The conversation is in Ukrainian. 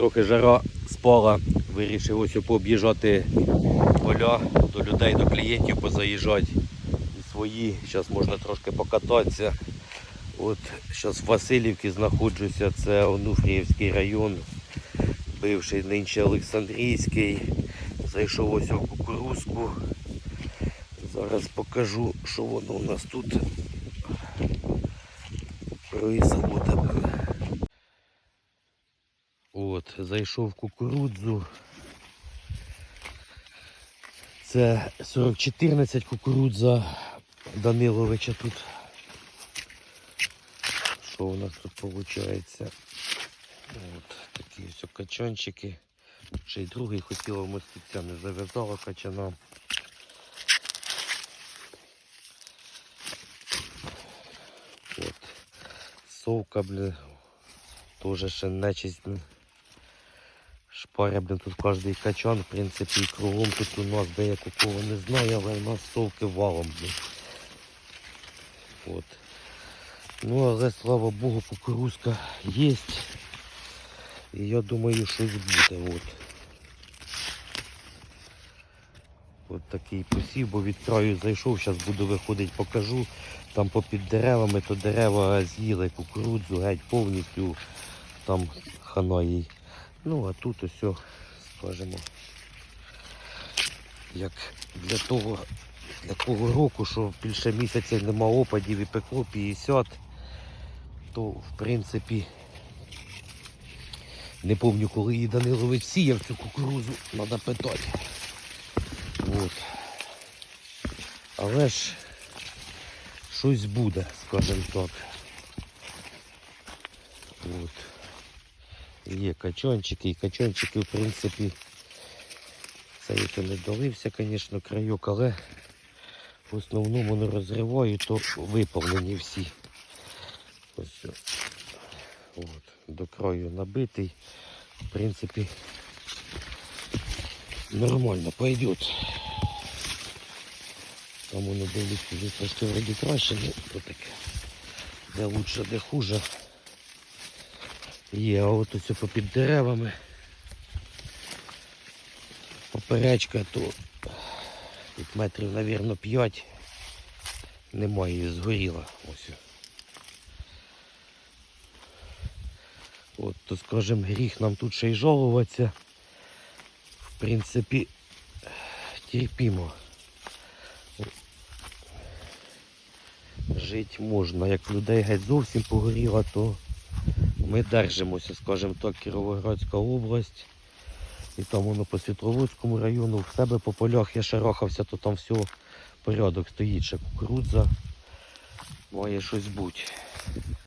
Трохи жара спала, вирішив ось пооб'їжджати поля до людей, до клієнтів позаїжджати. І свої, зараз можна трошки покататися. От зараз в Васильівці знаходжуся, це Онуфріївський район, бивший нинче Олександрійський. Зайшов ось у кукурузку. Зараз покажу, що воно у нас тут происходит. От, зайшов кукурудзу. Це 4014 кукурудза Даниловича тут. Що у нас тут виходить? От такі ось качанчики. Ще й другий хотіла вмоститися, не зав'язала качана. От. Совка, блін, теж ще нечисть. Шпаря, блін, тут кожний качан, в принципі, і кругом тут у нас деяку кого не знаю, але у нас совки валом, блін. От. Ну, але слава Богу, кукурузка є. І я думаю, щось буде. От. От такий посів, бо від краю зайшов, зараз буду виходити, покажу. Там попід деревами, то дерева з'їли кукурудзу геть повністю, там хана їй. Ну а тут ось, скажімо, як для того, для того року, що більше місяця нема опадів і пекло 50, то в принципі не пам'ятаю, коли її Данилович сіяв цю кукурузу, треба питати. От. Але ж щось буде, скажімо так. От. Є качанчики, і качанчики, в принципі, це як не долився, звісно, крайок, але в основному не розриваю, то виповнені всі. Ось. От. До краю набитий. В принципі, нормально пойдет. Там воно дивлюсь, вже трошки вроді краще, ну то таке. Де лучше, де хуже. Є, а от ось попід деревами. Поперечка тут метрів, мабуть, 5. Немає її згоріла. Ось. От, то скажем, гріх нам тут ще й жалуватися. В принципі, терпімо. Жити можна. Як людей геть зовсім погоріло, то ми держимося, скажімо так, Кіровоградська область. І там воно по Світловодському району, в себе по полях я шарахався, то там все порядок стоїть, ще кукурудза. Має щось бути.